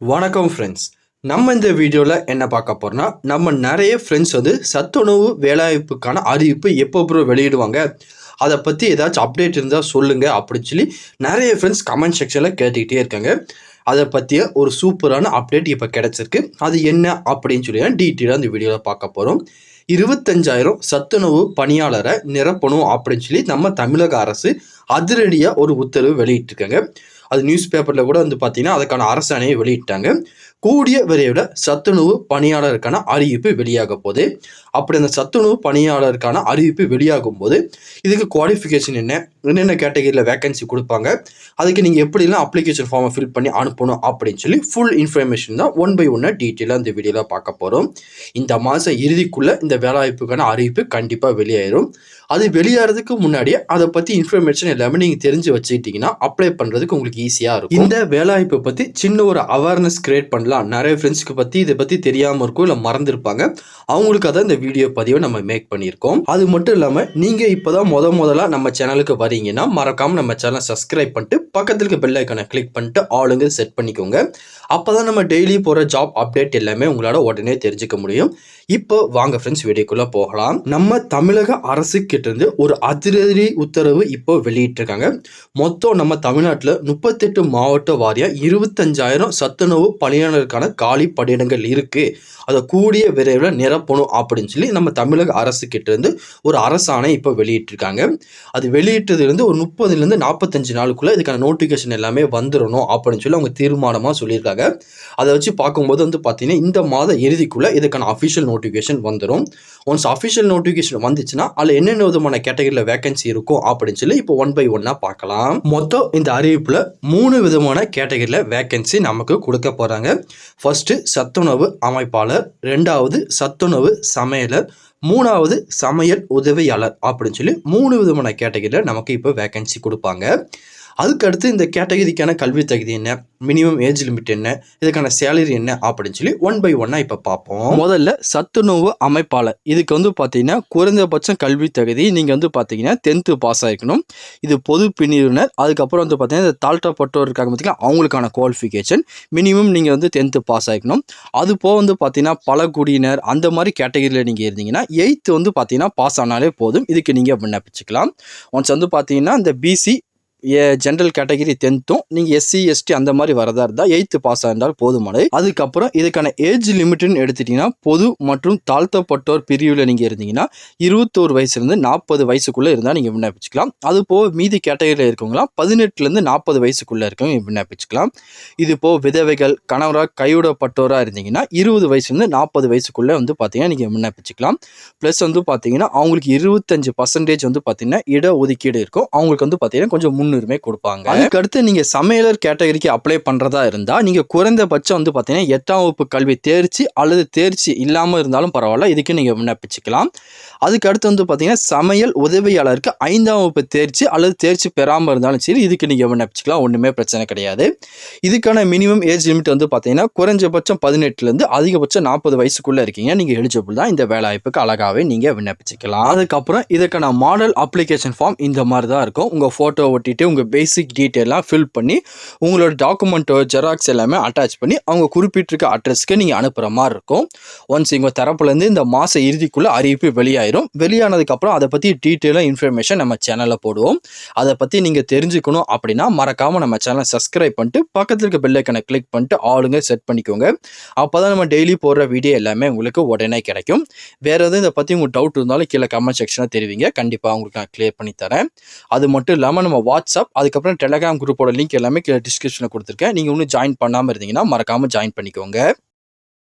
வணக்கம் ஃப்ரெண்ட்ஸ் நம்ம இந்த வீடியோவில் என்ன பார்க்க போகிறோம்னா நம்ம நிறைய ஃப்ரெண்ட்ஸ் வந்து சத்துணவு வேலைவாய்ப்புக்கான அறிவிப்பு எப்போ ப்ரோ வெளியிடுவாங்க? அதை பற்றி ஏதாச்சும் அப்டேட் இருந்தால் சொல்லுங்கள் அப்படின்னு சொல்லி நிறைய ஃப்ரெண்ட்ஸ் கமெண்ட் செக்ஷனில் கேட்டுக்கிட்டே இருக்காங்க. அதை பற்றிய ஒரு சூப்பரான அப்டேட் இப்போ கிடச்சிருக்கு. அது என்ன அப்படின்னு சொல்லி தான் டீட்டெயிலாக இந்த வீடியோவில் பார்க்க போகிறோம் இருபத்தஞ்சாயிரம் சத்துணவு பணியாளரை நிரப்பணும் அப்படின்னு சொல்லி நம்ம தமிழக அரசு அதிரடியாக ஒரு உத்தரவு வெளியிட்டிருக்காங்க. அது நியூஸ் பேப்பரில் கூட வந்து பார்த்தீங்கன்னா அதுக்கான அரசாணையை வெளியிட்டாங்க. கூடிய விரைவில் சத்துணவு பணியாளருக்கான அறிவிப்பு வெளியாக போகுது. அப்படி அந்த சத்துணவு பணியாளருக்கான அறிவிப்பு வெளியாகும் போது இதுக்கு குவாலிஃபிகேஷன் என்ன? என்னென்ன கேட்டகரியில் வேகன்சி கொடுப்பாங்க? அதுக்கு நீங்கள் எப்படிலாம் அப்ளிகேஷன் ஃபார்மை ஃபில் பண்ணி அனுப்பணும் அப்படின்னு சொல்லி ஃபுல் இன்ஃபர்மேஷன் தான் ஒன் பை ஒன்னாக டீட்டெயிலாக இந்த வீடியோவில் பார்க்க போகிறோம் இந்த மாதம் இறுதிக்குள்ளே இந்த வேலைவாய்ப்புக்கான அறிவிப்பு கண்டிப்பாக வெளியாயிரும் அது வெளியாகிறதுக்கு முன்னாடியே அதை பற்றி இன்ஃபர்மேஷன் எல்லாமே நீங்கள் தெரிஞ்சு வச்சுக்கிட்டிங்கன்னா அப்ளை பண்ணுறதுக்கு உங்களுக்கு ஈஸியாக இருக்கும். இந்த வேலைவாய்ப்பை பற்றி சின்ன ஒரு அவேர்னஸ் கிரியேட் பண்ணலாம் நிறைய ஃப்ரெண்ட்ஸ்க்கு பற்றி இதை பற்றி தெரியாமல் இருக்கும் இல்லை மறந்துருப்பாங்க. அவங்களுக்கு தான் இந்த வீடியோ பதிவை நம்ம மேக் பண்ணியிருக்கோம். அது மட்டும் இல்லாமல் நீங்கள் இப்போ தான் முத முதலாக நம்ம சேனலுக்கு வரீங்கன்னா மறக்காமல் நம்ம சேனலை சப்ஸ்கிரைப் பண்ணிட்டு பக்கத்தில் இருக்க பெல் ஐக்கனை கிளிக் பண்ணிட்டு ஆளுங்க செட் பண்ணிக்கோங்க. அப்போ தான் நம்ம டெய்லி போகிற ஜாப் அப்டேட் எல்லாமே உங்களால் உடனே தெரிஞ்சுக்க முடியும். இப்போ வாங்க ஃப்ரெண்ட்ஸ் வீடியோக்குள்ள போகலாம். நம்ம தமிழக அரசு கிட்ட இருந்து ஒரு அதிரடி உத்தரவு இப்போ வெளியிட்டிருக்காங்க. மொத்தம் நம்ம தமிழ்நாட்டில் முப்பத்தெட்டு மாவட்ட வாரியாக இருபத்தஞ்சாயிரம் சத்துணவு பணியாளருக்கான காலி பணியிடங்கள் இருக்குது அதை கூடிய விரைவில் நிரப்பணும் அப்படின்னு சொல்லி நம்ம தமிழக அரசு கிட்ட இருந்து ஒரு அரசாணை இப்போ வெளியிட்டிருக்காங்க. அது வெளியிட்டதுலேருந்து ஒரு முப்பதுலேருந்து நாற்பத்தஞ்சு நாளுக்குள்ளே இதுக்கான நோட்டிஃபிகேஷன் எல்லாமே வந்துடணும் அப்படின்னு சொல்லி அவங்க தீர்மானமாக சொல்லியிருக்காங்க. அதை வச்சு பார்க்கும்போது வந்து பார்த்தீங்கன்னா இந்த மாத இறுதிக்குள்ளே இதுக்கான அஃபிஷியல் நோட்டிஃபிகேஷன் வந்துடும் ஒன்ஸ் அஃபிஷியல் நோட்டிஃபிகேஷன் வந்துச்சுன்னா அதில் என்னென்ன விதமான கேட்டகரியில் வேகன்சி இருக்கும் அப்படின்னு சொல்லி இப்போ ஒன் பை ஒன்னாக பார்க்கலாம். மொத்தம் இந்த அறிவிப்பில் மூணு விதமான கேட்டகரியில் வேகன்சி நமக்கு கொடுக்க போகிறாங்க ஃபர்ஸ்ட்டு சத்துணவு அமைப்பாளர். ரெண்டாவது சத்துணவு சமையலர். மூணாவது சமையல் உதவியாளர் அப்படின்னு சொல்லி மூணு விதமான கேட்டகரியில் நமக்கு இப்போ வேகன்சி கொடுப்பாங்க. அதுக்கு அடுத்து இந்த கேட்டகரிக்கான கல்வி தகுதி என்ன? மினிமம் ஏஜ் லிமிட் என்ன? இதுக்கான சேலரி என்ன? அப்படின்னு சொல்லி ஒன் பை ஒன்னாக இப்போ பார்ப்போம். முதல்ல சத்துணவு அமைப்பாளர். இதுக்கு வந்து பார்த்தீங்கன்னா குறைந்தபட்சம் கல்வி தகுதி நீங்கள் வந்து பார்த்தீங்கன்னா டென்த்து பாஸ் ஆகிக்கணும் இது பொது பிரிவினர் அதுக்கப்புறம் வந்து பார்த்தீங்கன்னா இந்த தாழ்த்தப்பட்டோர் இருக்காங்க பார்த்தீங்கன்னா அவங்களுக்கான குவாலிஃபிகேஷன் மினிமம் நீங்கள் வந்து டென்த்து பாஸ் ஆகிக்கணும் அது போக வந்து பார்த்தீங்கன்னா பழங்குடியினர் அந்த மாதிரி கேட்டகரியில் நீங்கள் இருந்தீங்கன்னா எயித்து வந்து பார்த்தீங்கன்னா பாஸ் ஆனாலே போதும். இதுக்கு நீங்கள் விண்ணப்பிச்சுக்கலாம். ஒன்ஸ் வந்து பார்த்தீங்கன்னா இந்த பிசி ஏ ஜென்ரல் கேட்டகரி டென்த்தும் நீங்கள் எஸ்சி எஸ்டி அந்த மாதிரி வரதா இருந்தால் எயித்து பாஸ் ஆயிருந்தால் போதுமானது. அதுக்கப்புறம் இதுக்கான ஏஜ் லிமிட்னு எடுத்துட்டிங்கன்னா பொது மற்றும் தாழ்த்தப்பட்டோர் பிரிவில் நீங்கள் இருந்தீங்கன்னா இருபத்தோரு வயசுலேருந்து நாற்பது வயசுக்குள்ளே இருந்தால் நீங்கள் விண்ணப்பிச்சுக்கலாம். அது போக மீதி கேட்டகரியில் இருக்கவங்களாம் பதினெட்டுலேருந்து நாற்பது வயசுக்குள்ளே இருக்கவங்க விண்ணப்பிச்சுக்கலாம். இது போக விதவைகள் கணவராக கைவிடப்பட்டோராக இருந்தீங்கன்னா இருபது வயசுலேருந்து நாற்பது வயசுக்குள்ளே வந்து பார்த்தீங்கன்னா நீங்கள் விண்ணப்பிச்சுக்கலாம். ப்ளஸ் வந்து பார்த்தீங்கன்னா அவங்களுக்கு இருபத்தஞ்சு பர்சன்டேஜ் வந்து பார்த்தீங்கன்னா இட ஒதுக்கீடு இருக்கும். அவங்களுக்கு வந்து பார்த்தீங்கன்னா கொஞ்சம் முன்னுரிமை கொடுப்பாங்க. அதுக்கடுத்து நீங்கள் சமையலர் கேட்டகரிக்கு அப்ளை பண்ணுறதா இருந்தால் நீங்கள் குறைந்தபட்சம் வந்து பார்த்தீங்கன்னா எட்டாம் வகுப்பு கல்வி தேர்ச்சி அல்லது தேர்ச்சி இல்லாமல் இருந்தாலும் பரவாயில்ல இதுக்கு நீங்கள் விண்ணப்பிச்சுக்கலாம். அதுக்கடுத்து வந்து பாத்தீங்கன்னா சமையல் உதவியாளருக்கு ஐந்தாம் வகுப்பு தேர்ச்சி அல்லது தேர்ச்சி பெறாமல் இருந்தாலும் சரி இதுக்கு நீங்கள் விண்ணப்பிச்சுக்கலாம் ஒன்றுமே பிரச்சனை கிடையாது. இதுக்கான மினிமம் ஏஜ் லிமிட் வந்து பார்த்தீங்கன்னா குறைஞ்சபட்சம் பதினெட்டுலேருந்து அதிகபட்சம் நாற்பது வயசுக்குள்ளே இருக்கீங்க நீங்கள் எலிஜிபிள் தான் இந்த வேலைவாய்ப்புக்கு அழகாகவே நீங்கள் விண்ணப்பிச்சுக்கலாம். அதுக்கப்புறம் இதுக்கான மாடல் அப்ளிகேஷன் ஃபார்ம் இந்த மாதிரி தான் இருக்கும் உங்கள் ஃபோட்டோ பண்ணிவிட்டு உங்கள் பேசிக் டீட்டெயிலாக ஃபில் பண்ணி உங்களோட டாக்குமெண்ட்டோ ஜெராக்ஸ் எல்லாமே அட்டாச் பண்ணி அவங்க குறிப்பிட்டிருக்க அட்ரஸ்க்கு நீங்கள் அனுப்புகிற மாதிரி இருக்கும். ஒன்ஸ் உங்கள் தரப்புலேருந்து இந்த மாத இறுதிக்குள்ளே அறிவிப்பு வெளியாயிரும். வெளியானதுக்கப்புறம் அதை பற்றி டீட்டெயிலாக இன்ஃபர்மேஷன் நம்ம சேனலில் போடுவோம். அதை பற்றி நீங்கள் தெரிஞ்சுக்கணும் அப்படின்னா மறக்காமல் நம்ம சேனலை சப்ஸ்கிரைப் பண்ணிட்டு பக்கத்தில் இருக்க பெல்லைக்கனை கிளிக் பண்ணிட்டு ஆளுங்க செட் பண்ணிக்கோங்க. அப்போ தான் நம்ம டெய்லி போடுற வீடியோ எல்லாமே உங்களுக்கு உடனே கிடைக்கும். வேறு எதுவும் இதை பற்றி உங்களுக்கு டவுட் இருந்தாலும் கீழே கமெண்ட் செக்ஷனில் தெரிவிங்க. கண்டிப்பாக உங்களுக்கு நான் கிளியர் பண்ணி தரேன். அது மட்டும் இல்லாமல் நம்ம வாட்ஸ்அப் அதுக்கப்புறம் டெலகிராம் குரூப்போட லிங்க் எல்லாமே டிஸ்கிரிப்ஷனில் கொடுத்துருக்கேன். நீங்கள் இன்னும் ஜாயின் பண்ணாமல் இருந்தீங்கன்னா மறக்காமல் ஜாயின் பண்ணிக்கோங்க.